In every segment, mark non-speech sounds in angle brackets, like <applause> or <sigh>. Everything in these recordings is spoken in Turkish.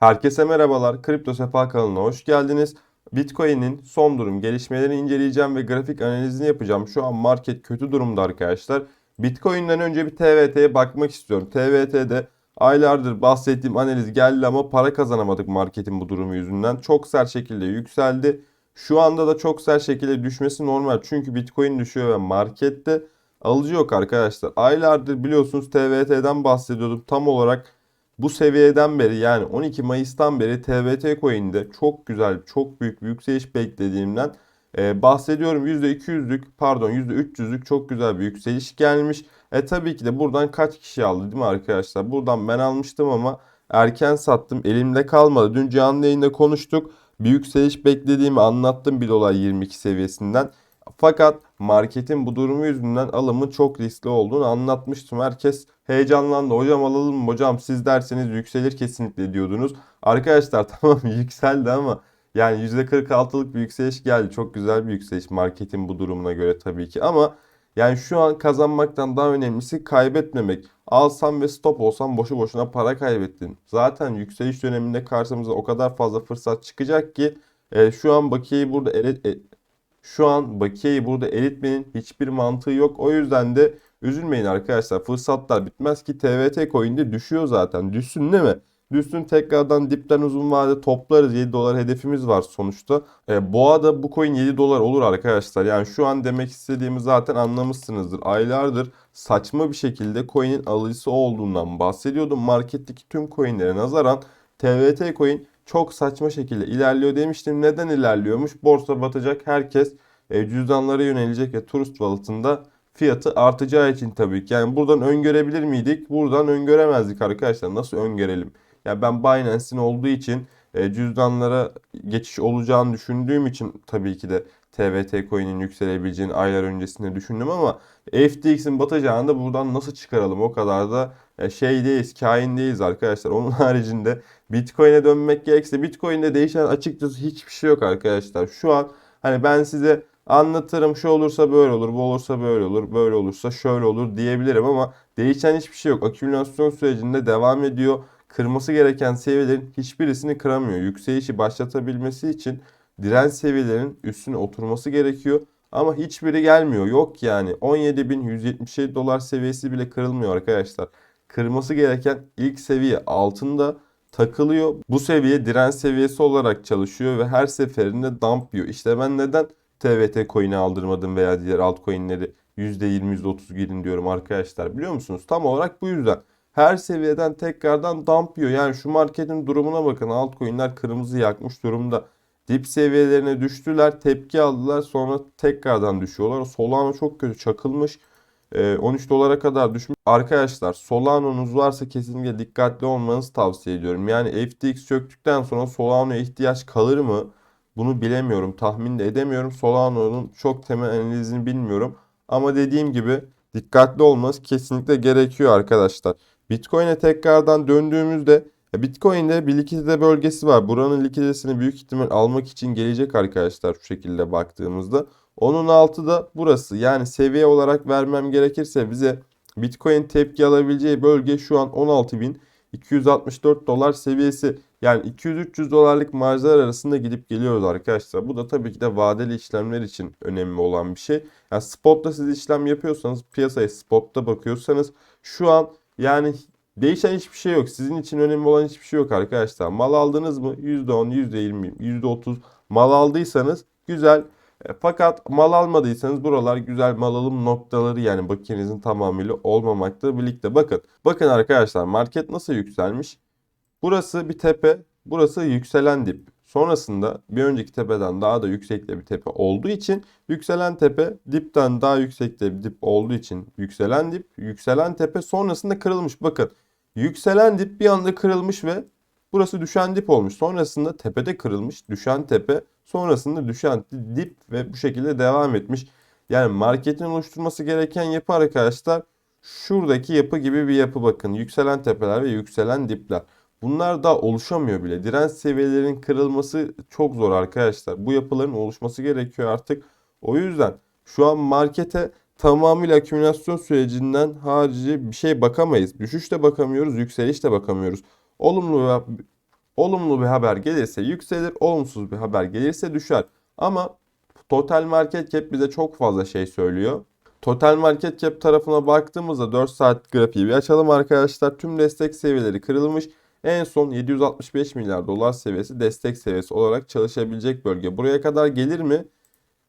Herkese merhabalar. Kripto Sefa kanalına hoş geldiniz. Bitcoin'in son durum gelişmelerini inceleyeceğim ve grafik analizini yapacağım. Şu an market kötü durumda arkadaşlar. Bitcoin'den önce bir TVT'ye bakmak istiyorum. TVT'de aylardır bahsettiğim analiz geldi ama para kazanamadık marketin bu durumu yüzünden. Çok sert şekilde yükseldi. Şu anda da çok sert şekilde düşmesi normal. Çünkü Bitcoin düşüyor ve markette alıcı yok arkadaşlar. Aylardır biliyorsunuz TVT'den bahsediyordum. Tam olarak bu seviyeden beri yani 12 Mayıs'tan beri TVT coin'de çok güzel, çok büyük bir yükseliş beklediğimden e, bahsediyorum. %200'lük pardon %300'lük çok güzel bir yükseliş gelmiş. E tabii ki de buradan kaç kişi aldı değil mi arkadaşlar? Buradan ben almıştım ama erken sattım. Elimde kalmadı. Dün canlı yayında konuştuk. Bir yükseliş beklediğimi anlattım 1 dolar 22 seviyesinden. Fakat marketin bu durumu yüzünden alımın çok riskli olduğunu anlatmıştım. Herkes heyecanlandı. Hocam alalım mı? Hocam siz derseniz yükselir kesinlikle diyordunuz. Arkadaşlar <laughs> tamam yükseldi ama yani %46'lık bir yükseliş geldi. Çok güzel bir yükseliş marketin bu durumuna göre tabii ki. Ama yani şu an kazanmaktan daha önemlisi kaybetmemek. Alsam ve stop olsam boşu boşuna para kaybettin. Zaten yükseliş döneminde karşımıza o kadar fazla fırsat çıkacak ki e, şu an bakiyeyi burada ele, e, şu an bakiyeyi burada eritmenin hiçbir mantığı yok. O yüzden de üzülmeyin arkadaşlar. Fırsatlar bitmez ki TVT coin'de düşüyor zaten. Düşsün değil mi? Düşsün tekrardan dipten uzun vade toplarız. 7 dolar hedefimiz var sonuçta. E, boğada bu coin 7 dolar olur arkadaşlar. Yani şu an demek istediğimi zaten anlamışsınızdır. Aylardır saçma bir şekilde coin'in alıcısı olduğundan bahsediyordum. Marketteki tüm coin'lere nazaran TVT coin çok saçma şekilde ilerliyor demiştim. Neden ilerliyormuş? Borsa batacak. Herkes e, cüzdanlara yönelecek ve Trust Wallet'ında fiyatı artacağı için tabii ki. Yani buradan öngörebilir miydik? Buradan öngöremezdik arkadaşlar. Nasıl öngörelim? Yani ben Binance'in olduğu için e, cüzdanlara geçiş olacağını düşündüğüm için tabii ki de TVT coin'in yükselebileceğini aylar öncesinde düşündüm ama FTX'in batacağını da buradan nasıl çıkaralım? O kadar da e, şey değiliz, kain değiliz arkadaşlar. Onun <laughs> haricinde Bitcoin'e dönmek gerekirse Bitcoin'de değişen açıkçası hiçbir şey yok arkadaşlar. Şu an hani ben size anlatırım şu olursa böyle olur, bu olursa böyle olur, böyle olursa şöyle olur diyebilirim ama değişen hiçbir şey yok. Akümülasyon sürecinde devam ediyor. Kırması gereken seviyelerin hiçbirisini kıramıyor. Yükselişi başlatabilmesi için direnç seviyelerinin üstüne oturması gerekiyor. Ama hiçbiri gelmiyor. Yok yani 17.177 dolar seviyesi bile kırılmıyor arkadaşlar. Kırması gereken ilk seviye altında takılıyor. Bu seviye direnç seviyesi olarak çalışıyor ve her seferinde dump yiyor. İşte ben neden TVT coin'i aldırmadım veya diğer altcoin'leri %20 %30 girin diyorum arkadaşlar biliyor musunuz? Tam olarak bu yüzden. Her seviyeden tekrardan dump yiyor. Yani şu marketin durumuna bakın. Altcoin'ler kırmızı yakmış durumda. Dip seviyelerine düştüler. Tepki aldılar. Sonra tekrardan düşüyorlar. Solana çok kötü çakılmış. 13 dolara kadar düşmüş. Arkadaşlar Solano'nuz varsa kesinlikle dikkatli olmanızı tavsiye ediyorum. Yani FTX çöktükten sonra Solano'ya ihtiyaç kalır mı? Bunu bilemiyorum. Tahmin de edemiyorum. Solano'nun çok temel analizini bilmiyorum. Ama dediğim gibi dikkatli olmanız kesinlikle gerekiyor arkadaşlar. Bitcoin'e tekrardan döndüğümüzde Bitcoin'de bir likidite bölgesi var. Buranın likiditesini büyük ihtimal almak için gelecek arkadaşlar şu şekilde baktığımızda. Onun altı da burası. Yani seviye olarak vermem gerekirse bize Bitcoin tepki alabileceği bölge şu an 16.264 dolar seviyesi. Yani 200-300 dolarlık marjlar arasında gidip geliyoruz arkadaşlar. Bu da tabii ki de vadeli işlemler için önemli olan bir şey. Yani spotta siz işlem yapıyorsanız piyasaya spotta bakıyorsanız şu an yani değişen hiçbir şey yok. Sizin için önemli olan hiçbir şey yok arkadaşlar. Mal aldınız mı? %10, %20, %30 mal aldıysanız güzel. E, Fakat mal almadıysanız buralar güzel mal alım noktaları yani bakiyenizin tamamıyla olmamakla birlikte. Bakın. Bakın arkadaşlar market nasıl yükselmiş? Burası bir tepe. Burası yükselen dip. Sonrasında bir önceki tepeden daha da yüksekte bir tepe olduğu için yükselen tepe dipten daha yüksekte bir dip olduğu için yükselen dip, yükselen tepe sonrasında kırılmış. Bakın yükselen dip bir anda kırılmış ve burası düşen dip olmuş. Sonrasında tepede kırılmış, düşen tepe, sonrasında düşen dip ve bu şekilde devam etmiş. Yani marketin oluşturması gereken yapı arkadaşlar şuradaki yapı gibi bir yapı bakın. Yükselen tepeler ve yükselen dipler. Bunlar da oluşamıyor bile. Direnç seviyelerinin kırılması çok zor arkadaşlar. Bu yapıların oluşması gerekiyor artık. O yüzden şu an markete tamamıyla akümülasyon sürecinden harici bir şey bakamayız. Düşüş de bakamıyoruz, yükseliş de bakamıyoruz. Olumlu veya Olumlu bir haber gelirse yükselir, olumsuz bir haber gelirse düşer. Ama total market cap bize çok fazla şey söylüyor. Total market cap tarafına baktığımızda 4 saat grafiği bir açalım arkadaşlar. Tüm destek seviyeleri kırılmış. En son 765 milyar dolar seviyesi destek seviyesi olarak çalışabilecek bölge. Buraya kadar gelir mi?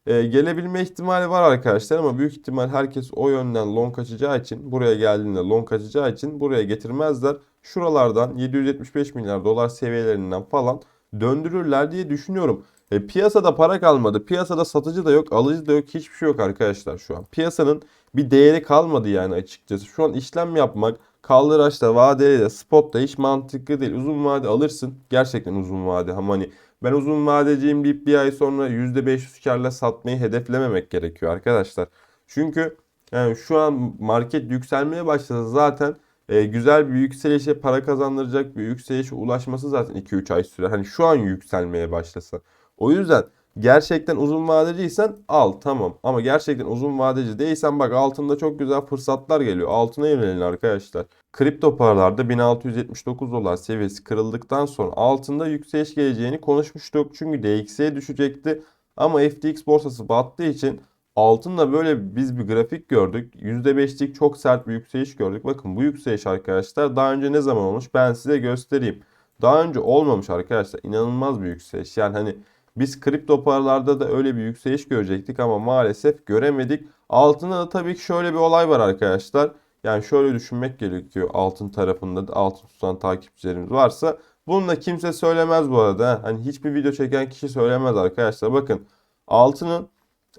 Ee, gelebilme ihtimali var arkadaşlar ama büyük ihtimal herkes o yönden long açacağı için buraya geldiğinde long açacağı için buraya getirmezler. Şuralardan 775 milyar dolar seviyelerinden falan döndürürler diye düşünüyorum. E, piyasada para kalmadı. Piyasada satıcı da yok, alıcı da yok. Hiçbir şey yok arkadaşlar şu an. Piyasanın bir değeri kalmadı yani açıkçası. Şu an işlem yapmak kaldıraçta, vadeli de, spotta hiç mantıklı değil. Uzun vade alırsın. Gerçekten uzun vade. Ama hani ben uzun vadeciyim deyip bir ay sonra %500 karla satmayı hedeflememek gerekiyor arkadaşlar. Çünkü yani şu an market yükselmeye başladı zaten e, güzel bir yükselişe para kazandıracak bir yükselişe ulaşması zaten 2-3 ay sürer. Hani şu an yükselmeye başlasa. O yüzden gerçekten uzun vadeciysen al tamam. Ama gerçekten uzun vadeci değilsen bak altında çok güzel fırsatlar geliyor. Altına yönelin arkadaşlar. Kripto paralarda 1679 dolar seviyesi kırıldıktan sonra altında yükseliş geleceğini konuşmuştuk. Çünkü DXY düşecekti. Ama FTX borsası battığı için altında böyle biz bir grafik gördük. %5'lik çok sert bir yükseliş gördük. Bakın bu yükseliş arkadaşlar daha önce ne zaman olmuş ben size göstereyim. Daha önce olmamış arkadaşlar. İnanılmaz bir yükseliş. Yani hani biz kripto paralarda da öyle bir yükseliş görecektik ama maalesef göremedik. Altında da tabii ki şöyle bir olay var arkadaşlar. Yani şöyle düşünmek gerekiyor altın tarafında da altın tutan takipçilerimiz varsa. Bunu da kimse söylemez bu arada. Hani hiçbir video çeken kişi söylemez arkadaşlar. Bakın altının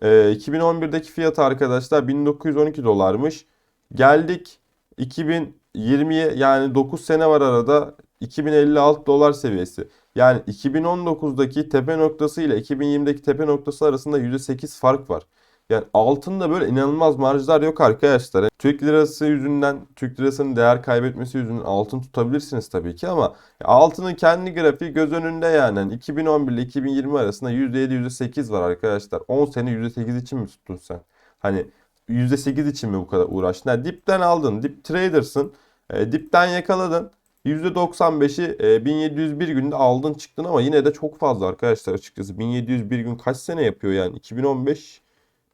e, 2011'deki fiyatı arkadaşlar 1912 dolarmış. Geldik 2020'ye yani 9 sene var arada 2056 dolar seviyesi. Yani 2019'daki tepe noktası ile 2020'deki tepe noktası arasında %8 fark var. Yani altında böyle inanılmaz marjlar yok arkadaşlar. Türk lirası yüzünden, Türk lirasının değer kaybetmesi yüzünden altın tutabilirsiniz tabii ki ama altının kendi grafiği göz önünde yani. yani 2011 ile 2020 arasında %7, %8 var arkadaşlar. 10 sene %8 için mi tuttun sen? Hani %8 için mi bu kadar uğraştın? Yani dipten aldın, dip trader'sın. E, dipten yakaladın. %95'i e, 1701 günde aldın çıktın ama yine de çok fazla arkadaşlar açıkçası. 1701 gün kaç sene yapıyor yani? 2015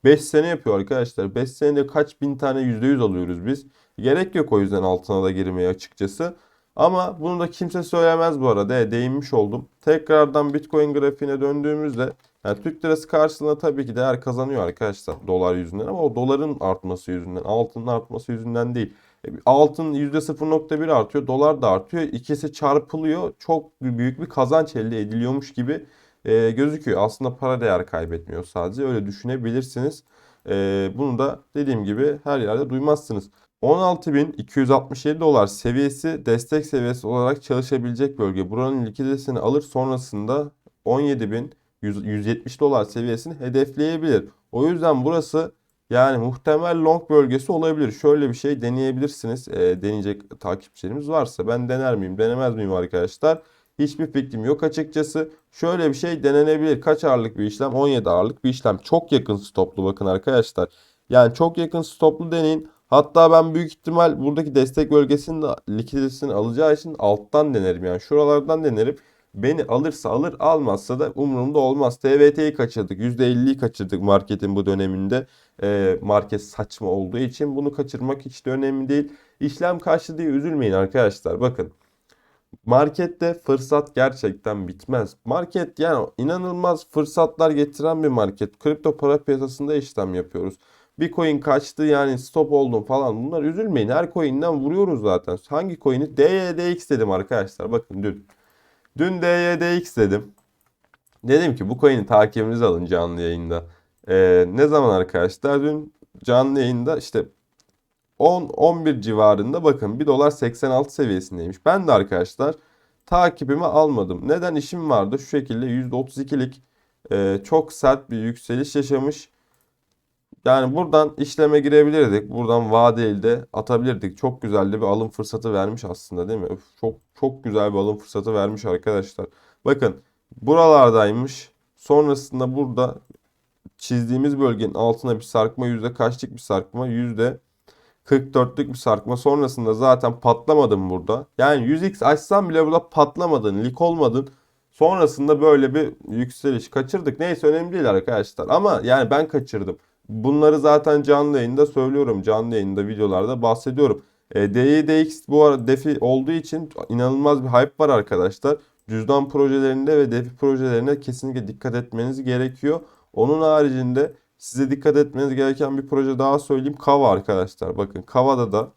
5 sene yapıyor arkadaşlar. 5 senede kaç bin tane %100 alıyoruz biz. Gerek yok o yüzden altına da girmeye açıkçası. Ama bunu da kimse söylemez bu arada. E, değinmiş oldum. Tekrardan Bitcoin grafiğine döndüğümüzde yani Türk lirası karşılığında tabii ki değer kazanıyor arkadaşlar dolar yüzünden ama o doların artması yüzünden, altının artması yüzünden değil. E, altın %0.1 artıyor, dolar da artıyor. İkisi çarpılıyor. Çok büyük bir kazanç elde ediliyormuş gibi e, gözüküyor. Aslında para değer kaybetmiyor sadece. Öyle düşünebilirsiniz. E, bunu da dediğim gibi her yerde duymazsınız. 16.267 dolar seviyesi destek seviyesi olarak çalışabilecek bölge. Buranın likiditesini alır sonrasında 17.170 dolar seviyesini hedefleyebilir. O yüzden burası yani muhtemel long bölgesi olabilir. Şöyle bir şey deneyebilirsiniz. E, deneyecek takipçilerimiz varsa ben dener miyim denemez miyim arkadaşlar? Hiçbir fikrim yok açıkçası. Şöyle bir şey denenebilir. Kaç ağırlık bir işlem? 17 ağırlık bir işlem. Çok yakın stoplu bakın arkadaşlar. Yani çok yakın stoplu deneyin. Hatta ben büyük ihtimal buradaki destek bölgesinin de likiditesini alacağı için alttan denerim. Yani şuralardan denerim. Beni alırsa alır almazsa da umurumda olmaz. TVT'yi kaçırdık. %50'yi kaçırdık marketin bu döneminde. E, market saçma olduğu için bunu kaçırmak hiç de önemli değil. İşlem kaçtı diye üzülmeyin arkadaşlar. Bakın Markette fırsat gerçekten bitmez. Market yani inanılmaz fırsatlar getiren bir market. Kripto para piyasasında işlem yapıyoruz. Bir coin kaçtı yani stop oldum falan bunlar üzülmeyin. Her coin'den vuruyoruz zaten. Hangi coin'i? DYDX dedim arkadaşlar. Bakın dün. Dün DYDX dedim. Dedim ki bu coin'i takibinizi alın canlı yayında. Ee, ne zaman arkadaşlar? Dün canlı yayında işte 10-11 civarında bakın 1 dolar 86 seviyesindeymiş. Ben de arkadaşlar takibimi almadım. Neden işim vardı? Şu şekilde %32'lik e, çok sert bir yükseliş yaşamış. Yani buradan işleme girebilirdik. Buradan vadeli de atabilirdik. Çok güzel de bir alım fırsatı vermiş aslında değil mi? Öf, çok çok güzel bir alım fırsatı vermiş arkadaşlar. Bakın buralardaymış. Sonrasında burada çizdiğimiz bölgenin altına bir sarkma yüzde kaçlık bir sarkma? Yüzde 44'lük bir sarkma sonrasında zaten patlamadım burada. Yani 100x açsam bile burada patlamadın, lik olmadın. Sonrasında böyle bir yükseliş kaçırdık. Neyse önemli değil arkadaşlar. Ama yani ben kaçırdım. Bunları zaten canlı yayında söylüyorum. Canlı yayında videolarda bahsediyorum. E, DYDX bu arada defi olduğu için inanılmaz bir hype var arkadaşlar. Cüzdan projelerinde ve defi projelerine kesinlikle dikkat etmeniz gerekiyor. Onun haricinde size dikkat etmeniz gereken bir proje daha söyleyeyim. Kava arkadaşlar. Bakın Kava'da da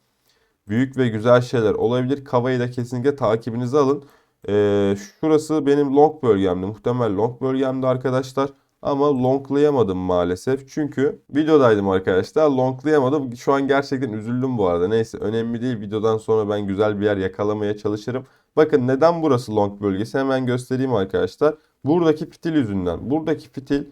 büyük ve güzel şeyler olabilir. Kava'yı da kesinlikle takibinize alın. Ee, şurası benim long bölgemdi. Muhtemel long bölgemdi arkadaşlar. Ama longlayamadım maalesef. Çünkü videodaydım arkadaşlar. Longlayamadım. Şu an gerçekten üzüldüm bu arada. Neyse önemli değil. Videodan sonra ben güzel bir yer yakalamaya çalışırım. Bakın neden burası long bölgesi? Hemen göstereyim arkadaşlar. Buradaki fitil yüzünden. Buradaki fitil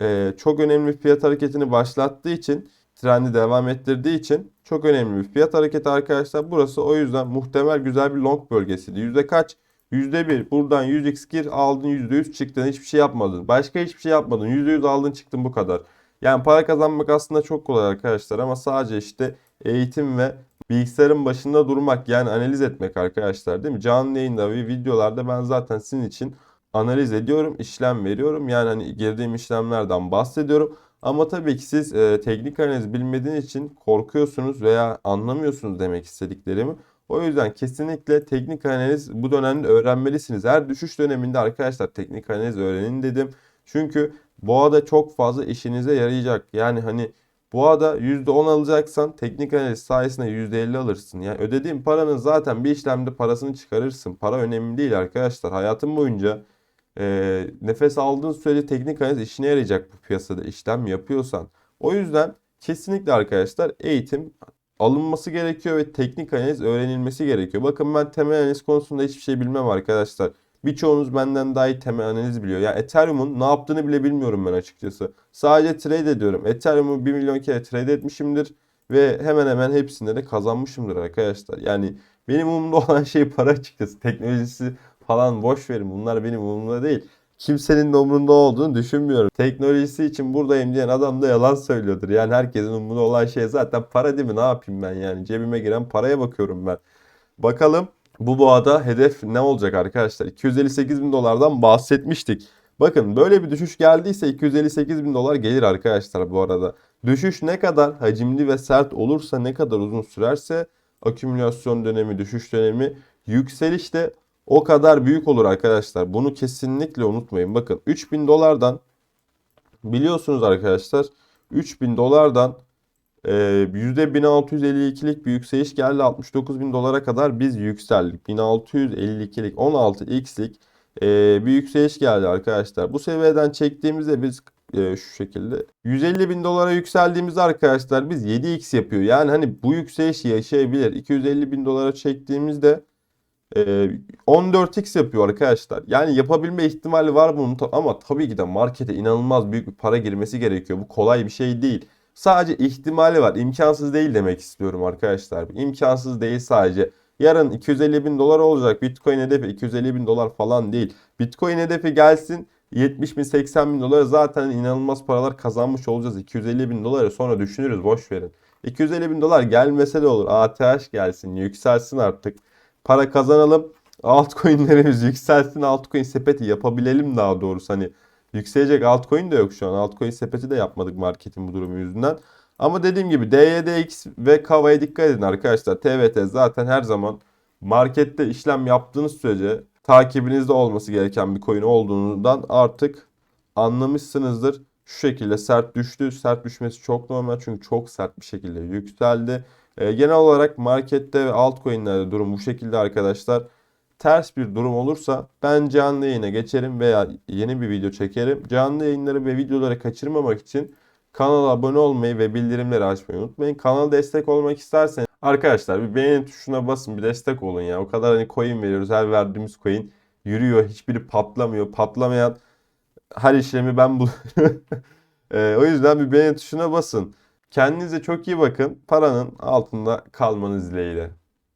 e, çok önemli bir fiyat hareketini başlattığı için trendi devam ettirdiği için çok önemli bir fiyat hareketi arkadaşlar. Burası o yüzden muhtemel güzel bir long bölgesiydi. Yüzde kaç? %1 buradan 100x gir aldın %100 çıktın hiçbir şey yapmadın. Başka hiçbir şey yapmadın. %100 aldın çıktın bu kadar. Yani para kazanmak aslında çok kolay arkadaşlar ama sadece işte eğitim ve bilgisayarın başında durmak yani analiz etmek arkadaşlar değil mi? Canlı yayında ve videolarda ben zaten sizin için analiz ediyorum, işlem veriyorum. Yani hani girdiğim işlemlerden bahsediyorum. Ama tabii ki siz e, teknik analiz bilmediğiniz için korkuyorsunuz veya anlamıyorsunuz demek istediklerimi. O yüzden kesinlikle teknik analiz bu dönemde öğrenmelisiniz. Her düşüş döneminde arkadaşlar teknik analiz öğrenin dedim. Çünkü boğada çok fazla işinize yarayacak. Yani hani boğada %10 alacaksan teknik analiz sayesinde %50 alırsın. Yani ödediğin paranın zaten bir işlemde parasını çıkarırsın. Para önemli değil arkadaşlar. Hayatın boyunca e, nefes aldığın sürece teknik analiz işine yarayacak bu piyasada işlem yapıyorsan. O yüzden kesinlikle arkadaşlar eğitim alınması gerekiyor ve teknik analiz öğrenilmesi gerekiyor. Bakın ben temel analiz konusunda hiçbir şey bilmem arkadaşlar. Birçoğunuz benden daha iyi temel analiz biliyor. Ya Ethereum'un ne yaptığını bile bilmiyorum ben açıkçası. Sadece trade ediyorum. Ethereum'u 1 milyon kere trade etmişimdir ve hemen hemen hepsinde de kazanmışımdır arkadaşlar. Yani benim umurumda <laughs> olan şey para açıkçası. Teknolojisi falan boş verin. Bunlar benim umurumda değil. Kimsenin de umurunda olduğunu düşünmüyorum. Teknolojisi için buradayım diyen adam da yalan söylüyordur. Yani herkesin umurunda olan şey zaten para değil mi? Ne yapayım ben yani? Cebime giren paraya bakıyorum ben. Bakalım bu boğada hedef ne olacak arkadaşlar? 258 bin dolardan bahsetmiştik. Bakın böyle bir düşüş geldiyse 258 bin dolar gelir arkadaşlar bu arada. Düşüş ne kadar hacimli ve sert olursa ne kadar uzun sürerse akümülasyon dönemi, düşüş dönemi, yükseliş de o kadar büyük olur arkadaşlar. Bunu kesinlikle unutmayın. Bakın 3000 dolardan biliyorsunuz arkadaşlar 3000 dolardan e, %1652'lik bir yükseliş geldi. 69 bin dolara kadar biz yükseldik. 1652'lik 16x'lik e, bir yükseliş geldi arkadaşlar. Bu seviyeden çektiğimizde biz e, şu şekilde 150 bin dolara yükseldiğimizde arkadaşlar biz 7x yapıyor. Yani hani bu yükseliş yaşayabilir. 250 bin dolara çektiğimizde 14x yapıyor arkadaşlar. Yani yapabilme ihtimali var bunun ama tabii ki de markete inanılmaz büyük bir para girmesi gerekiyor. Bu kolay bir şey değil. Sadece ihtimali var. İmkansız değil demek istiyorum arkadaşlar. İmkansız değil sadece. Yarın 250 bin dolar olacak. Bitcoin hedefi 250 bin dolar falan değil. Bitcoin hedefi gelsin 70 bin 80 bin dolara zaten inanılmaz paralar kazanmış olacağız. 250 bin doları sonra düşünürüz boş verin. 250 bin dolar gelmese de olur. ATH gelsin yükselsin artık para kazanalım. Altcoin'lerimiz <laughs> yükselsin. Altcoin sepeti yapabilelim daha doğrusu. Hani yükselecek altcoin de yok şu an. Altcoin sepeti de yapmadık marketin bu durumu yüzünden. Ama dediğim gibi DYDX ve Kava'ya dikkat edin arkadaşlar. TVT zaten her zaman markette işlem yaptığınız sürece takibinizde olması gereken bir coin olduğundan artık anlamışsınızdır. Şu şekilde sert düştü. Sert düşmesi çok normal çünkü çok sert bir şekilde yükseldi. E, genel olarak markette ve altcoin'lerde durum bu şekilde arkadaşlar. Ters bir durum olursa ben canlı yayına geçerim veya yeni bir video çekerim. Canlı yayınları ve videoları kaçırmamak için kanala abone olmayı ve bildirimleri açmayı unutmayın. Kanala destek olmak isterseniz arkadaşlar bir beğeni tuşuna basın bir destek olun ya. O kadar hani coin veriyoruz her verdiğimiz coin yürüyor hiçbiri patlamıyor. Patlamayan her işlemi ben bu. <laughs> e, o yüzden bir beğeni tuşuna basın. Kendinize çok iyi bakın. Paranın altında kalmanız dileğiyle.